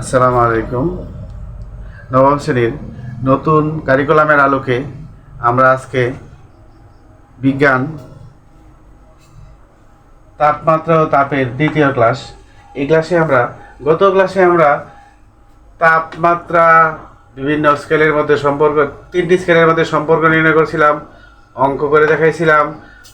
আসসালামু আলাইকুম। নবম শ্রেণির নতুন কারিকুলামের আলোকে আমরা আজকে বিজ্ঞান, তাপমাত্রা ও তাপের দ্বিতীয় ক্লাস এই ক্লাসে আমরা, গত ক্লাসে আমরা তাপমাত্রা বিভিন্ন স্কেলের মধ্যে সম্পর্ক, তিনটি স্কেলের মধ্যে সম্পর্ক নির্ণয় করেছিলাম, অঙ্ক করে দেখাইছিলাম,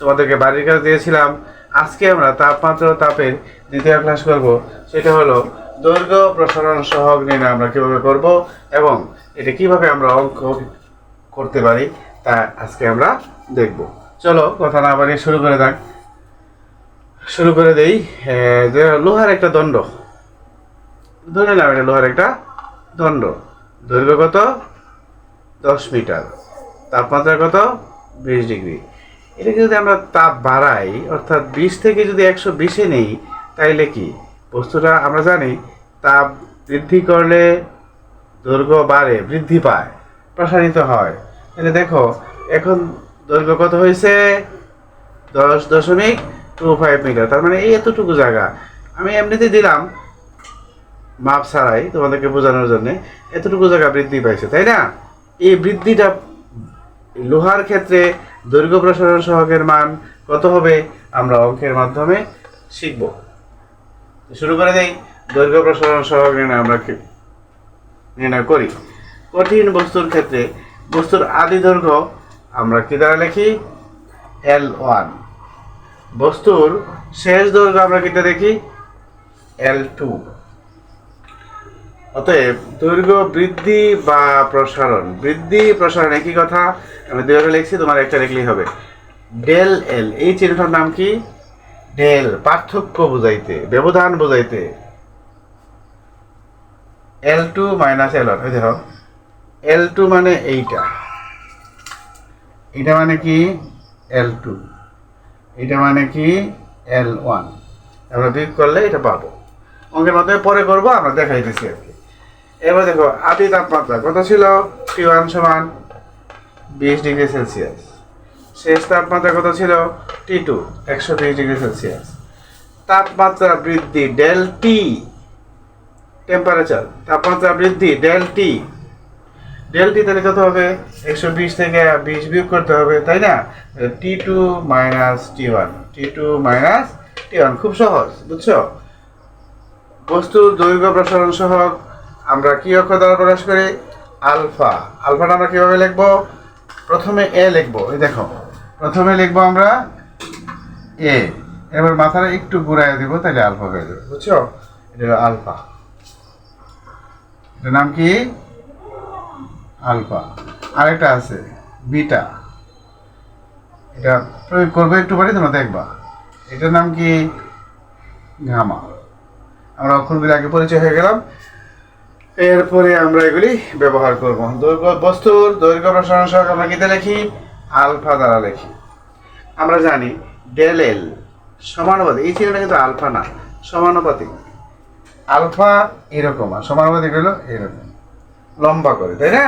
তোমাদেরকে বাড়ির কাজ দিয়েছিলাম। আজকে আমরা তাপমাত্রা ও তাপের দ্বিতীয় ক্লাস করব। সেটা হলো দৈর্ঘ্য, প্রসারণ সহগ নির্ণয় আমরা কীভাবে করব এবং এটা কীভাবে আমরা অঙ্ক করতে পারি, তা আজকে আমরা দেখব। চলো, কথা না বাড়িয়ে শুরু করে দেখ শুরু করে দেই যে লোহার একটা দণ্ড। ধরে নিলাম এটা লোহার একটা দণ্ড। দৈর্ঘ্য কত? দশ মিটার। তাপমাত্রা কত? বিশ ডিগ্রি। এটাকে যদি আমরা তাপ বাড়াই, অর্থাৎ বিশ থেকে যদি একশো বিশে নেই, তাইলে কি? বস্তুটা আমরা জানি তাপ বৃদ্ধি করলে দৈর্ঘ্য বাড়ে, বৃদ্ধি পায়, প্রসারিত হয়। তাহলে দেখো, এখন দৈর্ঘ্য কত হয়েছে? দশ দশমিক টু ফাইভ মিটার, তার মানে এই এতটুকু জায়গা। আমি এমনিতে দিলাম মাপ ছাড়াই তোমাদেরকে বোঝানোর জন্য, এতটুকু জায়গা বৃদ্ধি পাইছে, তাই না? এই বৃদ্ধিটা লোহার ক্ষেত্রে দৈর্ঘ্য প্রসারণ সহকের মান কত হবে? আমরা অঙ্কের মাধ্যমে শিখব। শুরু করে দেই। দৈর্ঘ্য প্রসারণ সহক নির্ণয় আমরা নির্ণয় করি। কঠিন বস্তুর ক্ষেত্রে বস্তুর আদি দৈর্ঘ্য আমরা কি দ্বারা লিখি? এল ওয়ান বস্তুর শেষ দৈর্ঘ্য আমরা কিটা দেখি? এল টু অতএব দৈর্ঘ্য বৃদ্ধি বা প্রসারণ বৃদ্ধি, প্রসারণ একই কথা। আমি দুইভাবে লিখছি, তোমার একটা লিখলেই হবে। ডেল এল এই চিহ্নটার নাম কি? ডেল পার্থক্য বুঝাইতে, ব্যবধান বুঝাইতে। L two minus L one দেখো। এল টু মানে এইটা। এটা মানে কি? এল টু এটা মানে কি? এল ওয়ান আমরা বিয়োগ করলে এটা পাবো। অঙ্কের মাধ্যমে পরে করব, আমরা দেখাই দিচ্ছি আর কি। এবার দেখো আদি তাপমাত্রা কত ছিল? টি ওয়ান সমান বিশ ডিগ্রি সেলসিয়াস। শেষ তাপমাত্রা কত ছিল টি টু একশো বিশ ডিগ্রি সেলসিয়াস। তাপমাত্রা বৃদ্ধি ডেল টি টেম্পারেচার তাপমাত্রা বৃদ্ধি ডেল টি ডেল টি তাহলে কত হবে? একশো বিশ থেকে বিশ বিয়োগ করতে হবে, তাই না? T two minus T one T two minus T one খুব সহজ, বুঝছ? বস্তুর দৈর্ঘ্য প্রসারণ সহগ, আমরা কি অক্ষর দ্বারা প্রকাশ করি? আলফা। আলফাটা আমরা কীভাবে লিখব? প্রথমে এ লিখব, এই দেখো। প্রথমে লিখব আমরা এ এবার মাথাটা একটু ঘুরাই দিব তাহলে আলফা হয়ে যাবে। বুঝছ? এটা আলফা। এটার নাম কি? আলফা। আরেকটা আছে, বিটা। এটা প্রয়োগ করবে একটু পারি তোমরা দেখবা। এটার নাম কি? গামা। আমরা অক্ষরগুলি আগে পরিচয় হয়ে গেলাম। এরপরে আমরা এগুলি ব্যবহার করব। দৈর্ঘ্য বস্তুর দৈর্ঘ্য প্রসারণ সহগ আমরা কিতে লিখি? আলফা দ্বারা লেখি। আমরা জানি ডেল এল সমানুপাতিক। এই চিহ্নটা কিন্তু আলফা না সমানুপাতিক। আলফা এরকম আর সমানুপাতিক হলো এরকম। লম্বা করে তাই না?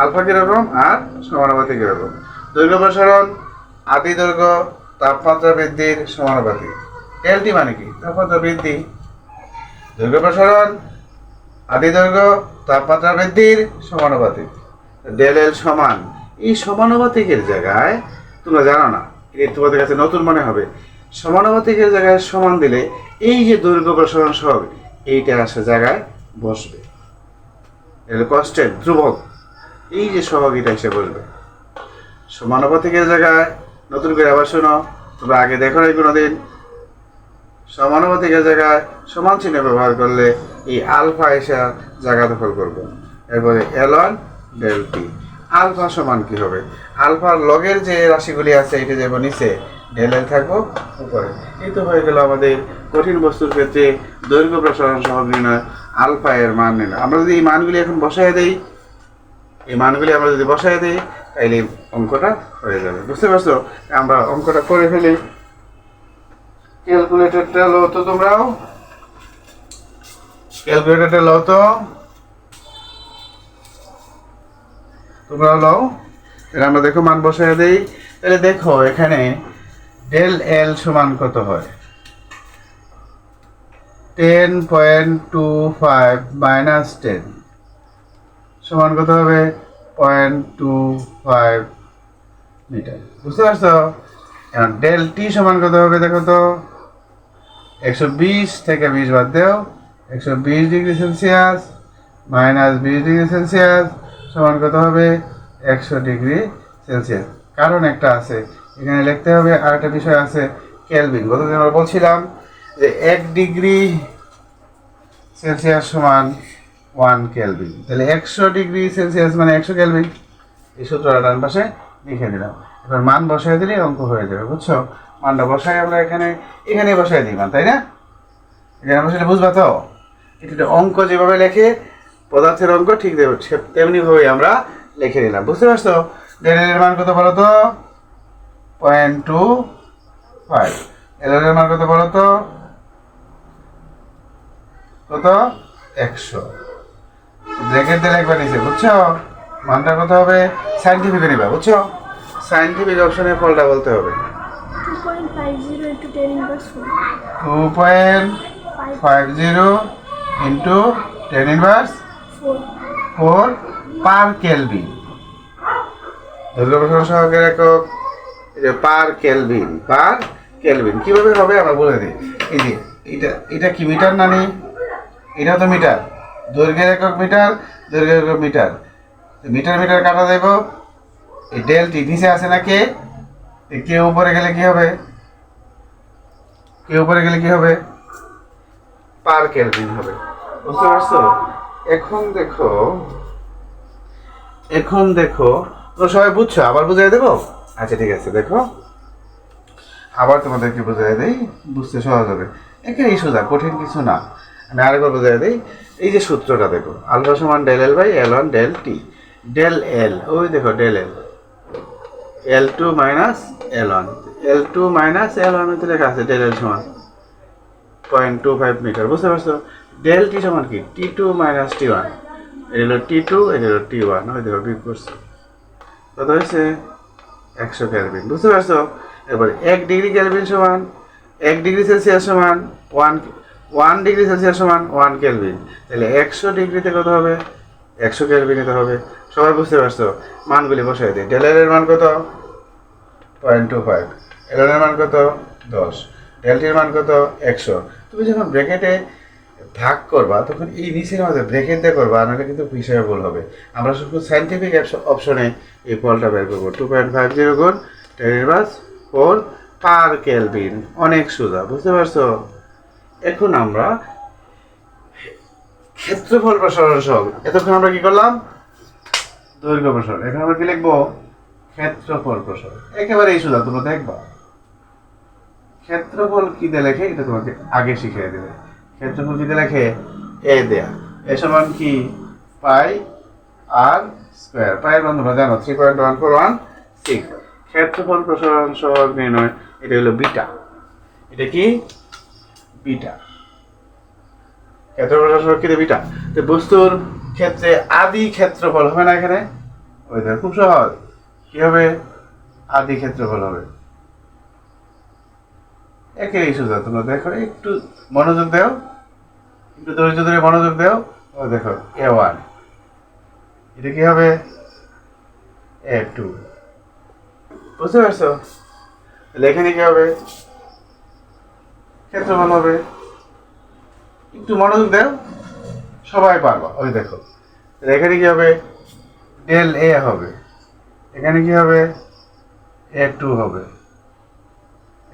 আলফা কীরকম আর সমানুপাতিক এরকম দৈর্ঘ্য প্রসারণ আদি দৈর্ঘ্য তাপমাত্রা বৃদ্ধির সমানুপাতিক। ডেলটি মানে কি? তাপমাত্রা বৃদ্ধি। দৈর্ঘ্য প্রসারণ আদি দৈর্ঘ্য তাপমাত্রা বৃদ্ধির সমানুপাতিক। ডেল এল সমান। এই সমানুপাতিকের জায়গায় তোমরা জানো না এটা তোমাদের কাছে নতুন মনে হবে। সমানুপাতিকের জায়গায় সমান দিলে এই যে দৈর্ঘ্য প্রসারণ সহগ এইটা আসে জায়গায় বসবে। এটা কষ্টের ধ্রুবক, এই যে সহগ এটা এসে বসবে। সমানুপাতিকের জায়গায় নতুন করে আবার শোনো, তোমরা আগে দেখো নাই কোনোদিন। সমানুপাতিকের জায়গায় সমান চিহ্ন ব্যবহার করলে এই আলফা এসে জায়গা দখল করবে। এরপরে L one, del T. Alpha সমান কি হবে? আলফার লগের যে রাশিগুলি আছে, এটা যেমন নিচে ডেল এল থাকব উপরে। এই তো হয়ে গেল আমাদের কঠিন বস্তুর ক্ষেত্রে দৈর্ঘ্য প্রসারণ সহগ নির্ণয়, আলফা এর মান নির্ণয়। আমরা যদি এই মানগুলি এখন বসায় দেই, এই মানগুলি আমরা যদি বসায় দিই তাহলে অঙ্কটা হয়ে যাবে। বুঝতে পারছ? আমরা অঙ্কটা করে ফেলি। ক্যালকুলেটরটা লো তো তোমরাও। ক্যালকুলেটরটা লো তো। তোমরাও লও। তাহলে আমরা দেখো মান বসায় দেই। তাহলে দেখো এখানে ডেল এল সমান কত হয়? Ten point two five minus ten সমান কত হবে? পয়েন্ট টু ফাইভ মিটার বুঝতে পারছ? এখন ডেল টি সমান কত হবে দেখো তো? একশো বিশ থেকে বিশ বাদ দেও। একশো বিশ ডিগ্রি সেলসিয়াস মাইনাস বিশ ডিগ্রি সেলসিয়াস সমান কত হবে? একশো ডিগ্রি সেলসিয়াস। কারণ একটা আছে। এখানে লিখতে হবে আর একটা বিষয় আছে, কেলভিন। গতদিন আমরা বলছিলাম যে এক ডিগ্রি সেলসিয়াস সমান ওয়ান কেলভিন। তাহলে একশো ডিগ্রি সেলসিয়াস মানে একশো কেলভিন। এই সূত্রটা ডান পাশে লিখে দিলাম। এবার মান বসাই দিলে অঙ্ক হয়ে যাবে, বুঝছ? মানটা বসাই আমরা এখানে এখানে বসাই দিই মান, তাই না? এখানে বসালে বুঝবা তো? এটা অঙ্ক যেভাবে লেখে পদার্থের অঙ্ক ঠিক দেবে তেমনি ভাবে আমরা লিখে নিলাম। বুঝতে পারছ? ডেলের মান কত বলো তো? পয়েন্ট টু ফাইভ এলের মান কত বলো তো? কত? একশো। ব্র্যাকেট দিয়ে একবার নিচে, বুঝছ? মানটা কত হবে? সাইন্টিফিক নিবা, বুঝছ? সাইন্টিফিক অপশনে ফলটা বলতে হবে। 2.50 into 10 inverse 4. Two point five zero into ten inverse 4. Four per kelvin. Durgaprasad সহকের একক পার কেলভিন পার কেলভিন। কীভাবে হবে আমরা বলে দিই। এই যে, এটা এটা কি মিটার না নেই এটা তো মিটার। দৈর্ঘ্যের একক মিটার, দৈর্ঘ্যের একক মিটার। মিটার মিটার কাটা দেব। এই ডেল টি নিচে আছে না কে? কে উপরে গেলে কি হবে? কে উপরে গেলে কি হবে? পার কেলভিন হবে। বুঝতে পারছ? এখন দেখো। এখন দেখো। তোমরা সবাই বুঝছ? আবার বুঝাই দেবো? আচ্ছা ঠিক আছে, দেখো। আবার তোমাদেরকে বুঝাই দেই। বুঝতে সহজ হবে। এখানেই সোজা, কঠিন কিছু না। আমি আরেকবার বুঝাই দিই। এই যে সূত্রটা দেখো। আলফা সমান del L by L one del T. Del L, ওই দেখো, del L. L two minus L one. L two minus L one লেখা আছে ডেল এল সমান। পয়েন্ট টু ফাইভ মিটার, বুঝতে পারছ? ডেল টি সমান কি? T two minus T one. এটা হলো টি টু, এটা হলো টি ওয়ান। ওই দেখো বিগ করছে। কত হয়েছে? একশো ক্যালভিন বুঝতে পারছ? এবার এক ডিগ্রি ক্যালভিন সমান, এক ডিগ্রি সেলসিয়াস সমান, ওয়ান ওয়ান ডিগ্রি সেলসিয়াস সমান, ওয়ান ক্যালভিন তাহলে একশো ডিগ্রিতে কত হবে? একশো ক্যালভিনে তো হবে। সবাই বুঝতে পারছ? মানগুলি বসাই দিই। ডেলের মান কত? Point two five. এলের মান কত? দশ। ডেলটির মান কত? একশো। তুমি যখন ব্র্যাকেটে ভাগ করবা, তখন এই নিচের মধ্যে ব্র্যাকেট দিয়ে করবা নাহলে কিন্তু হিসাবে ভুল হবে। আমরা শুধু সাইন্টিফিক অপশনে এই ফলটা বের করব। টু পয়েন্ট ফাইভ জিরো গুণ টেন বাস ফোর পার কেলভিন অনেক সোজা, বুঝতে পারছ? এখন আমরা ক্ষেত্রফল প্রসারণ সহগ এতক্ষণ আমরা কি করলাম? দৈর্ঘ্য প্রসারণ। এখন আমরা কি লিখব? ক্ষেত্রফল প্রসারণ। একেবারেই সোজা, তোমরা দেখবা। ক্ষেত্রফল কি দিয়ে লেখে? এটা তোমাকে আগে শিখিয়ে দেবে। ক্ষেত্রফল দিয়ে লেখে এ দেয়া। এ সমান কি? পাই আর স্কোয়ার পায়ের মান জানো three point one four one six ক্ষেত্রফল প্রসারণ সহগ নির্ণয়, এটা হলো বিটা। এটা কি? বিটা। ক্ষেত্রফল কি বিটা? তো বস্তুর ক্ষেত্রে আদি ক্ষেত্রফল হবে না এখানে? ওই খুব সহজ। কি হবে? আদি ক্ষেত্রফল হবে। একেই সোজা তোমরা দেখো, একটু মনোযোগ দাও, একটু ধৈর্য ধরে মনোযোগ দাও ও দেখো এ ওয়ান এটা কি হবে? এ টু বুঝতে পারছ? তাহলে এখানে কি হবে? ক্ষেত্রফল হবে। একটু মনোযোগ দাও, সবাই পারবা, ওই দেখো। এখানে কি হবে? ডেল এ হবে। এখানে কি হবে? এ টু হবে।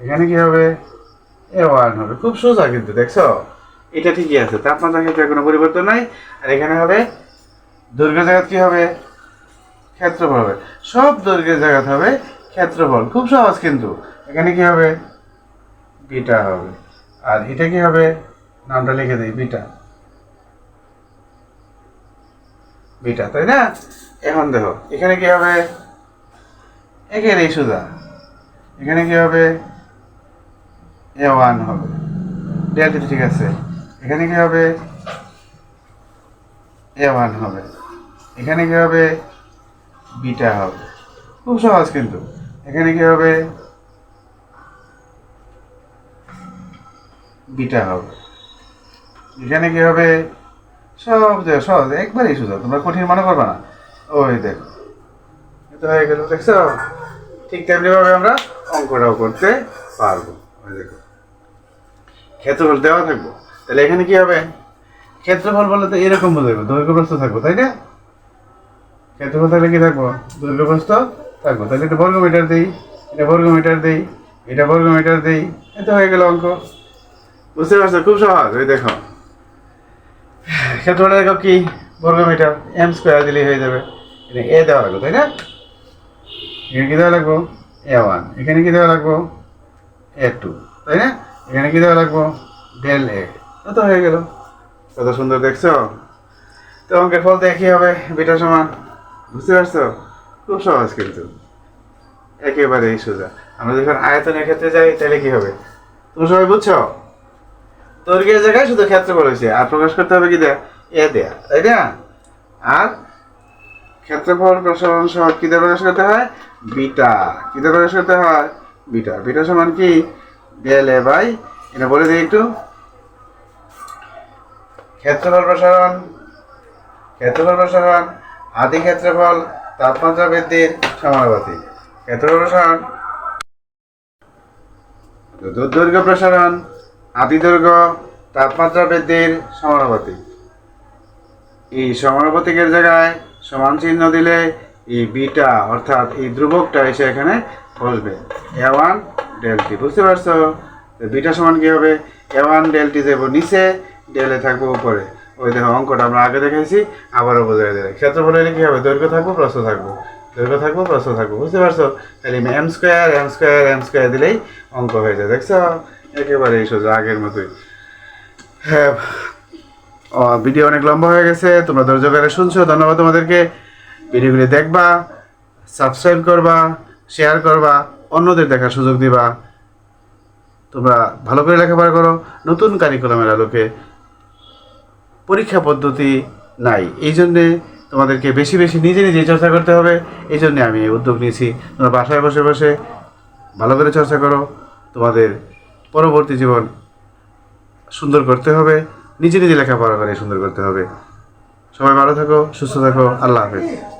এখানে কি হবে? এ, ওয়ান হবে। খুব সোজা কিন্তু, দেখছ? এটা ঠিকই আছে, তাপমাত্রা ক্ষেত্রে কোনো পরিবর্তন নাই। আর এখানে হবে দৈর্ঘ্য জায়গা কি হবে? ক্ষেত্রফল হবে। সব দৈর্ঘ্যের জায়গা হবে ক্ষেত্রফল। খুব সহজ কিন্তু। এখানে কি হবে? বিটা হবে। আর এটা কি হবে? নামটা লিখে দিই, বিটা। বিটা, তাই না? এখন দেখো, এখানে কি হবে? একেবারেই সোজা। এখানে কি হবে? এ ওয়ান হবে। ডেল্টা ঠিক আছে। এখানে কি হবে? এ ওয়ান হবে। এখানে কি হবে? বিটা হবে। খুব সহজ কিন্তু। এখানে কি হবে? বিটা হবে। এখানে কি হবে? সব সহজ, একবারই সোজা। তোমরা কঠিন মনে করবে না। ওই দেখো। হয়ে গেল, দেখছ? ঠিক তেমনি ভাবে আমরা অঙ্কটাও করতে পারব। ওই দেখো। ক্ষেত্রফল দেওয়া থাকব। তাহলে এখানে কি হবে? ক্ষেত্রফল বলে তো এরকম বোঝাবো দৈর্ঘ্য থাকব, তাই না? ক্ষেত্রফল থাকলে কি থাকব? দৈর্ঘ্য থাকব। তাহলে এটা বর্গ মিটার দিই, এটা বর্গ মিটার দিই, এটা বর্গ মিটার দিই এটা হয়ে গেল অঙ্ক। বুঝতে পারছ? খুব সহজ, ওই দেখো। ক্ষেত্রফলের দেখো কি? বর্গ মিটার এম স্কোয়ার দিলেই হয়ে যাবে। এ দেওয়া লাগবে, তাই না? এখানে কি দেওয়া লাগবো? এ ওয়ান এখানে কি দেওয়া লাগবো? এ টু তাই না? এখানে কি দেওয়া লাগবো? ডেল এ তো হয়ে গেল। কত সুন্দর দেখছ? তো অঙ্কের ফল দেখি হবে, বিটা সমান। বুঝতে পারছ? খুব সহজ কিন্তু। একেবারেই সোজা। আমরা যখন আয়তনের ক্ষেত্রে যাই, তাহলে কি হবে? তুমি সবাই বুঝছ? দৈর্ঘ্যের জায়গায় শুধু ক্ষেত্রফল হয়েছে। আর প্রকাশ করতে হবে কি দেয়া? এ দেয়া, তাই না? আর ক্ষেত্রফল প্রসারণ সহ কি দিয়ে প্রকাশ করতে হয়? বিটা। কি দিয়ে প্রকাশ করতে হয়? বিটা। বিটা সমান কি? ডেল এ বাই, এটা বলে দিই একটু। ক্ষেত্রফল প্রসারণ ক্ষেত্রফল প্রসারণ, আদি ক্ষেত্রফল, তাপমাত্রা বৃদ্ধির সমানুপাতিক। ক্ষেত্রফল প্রসারণ দৈর্ঘ্য প্রসারণ, আদি দৈর্ঘ্য, তাপমাত্রা বৃদ্ধির সমানুপাতিক। এই সমানুপাতিকের জায়গায় সমান চিহ্ন দিলে এই বিটা, অর্থাৎ এই ধ্রুবকটা এসে এখানে বসবে এ ওয়ান ডেলটি বুঝতে পারছ? বিটা সমান কি হবে? এ ওয়ান ডেলটি যাব নিচে ডেলে থাকব উপরে। ওই দেখো, অঙ্কটা আমরা আগে দেখেছি আবারও বোঝাই দেবে ক্ষেত্রফল হলে কী হবে? দৈর্ঘ্য থাকব, প্রস্থ থাকব। দৈর্ঘ্য থাকব, প্রস্থ থাকব, বুঝতে পারছ? তাহলে M square M square M square দিলেই অঙ্ক হয়ে যায়, দেখছ? একেবারে সোজা, আগের মতোই। হ্যাঁ ভিডিও অনেক লম্বা হয়ে গেছে, তোমরা ধৈর্য ধরে শুনছো, ধন্যবাদ তোমাদেরকে। ভিডিওগুলি দেখবা সাবস্ক্রাইব করবা শেয়ার করবা অন্যদের দেখার সুযোগ দিবা। তোমরা ভালো করে লেখাপড়া করো। নতুন কারিকুলামের আলোকে পরীক্ষা পদ্ধতি নাই। এই জন্যে তোমাদেরকে বেশি বেশি নিজে নিজে চর্চা করতে হবে। এই জন্যে আমি উদ্যোগ নিয়েছি। তোমরা বাসায় বসে বসে ভালো করে চর্চা করো। তোমাদের পরবর্তী জীবন সুন্দর করতে হবে। নিজে নিজে লেখাপড়া করে সুন্দর করতে হবে। সবাই ভালো থাকো, সুস্থ থাকো। আল্লাহ হাফেজ।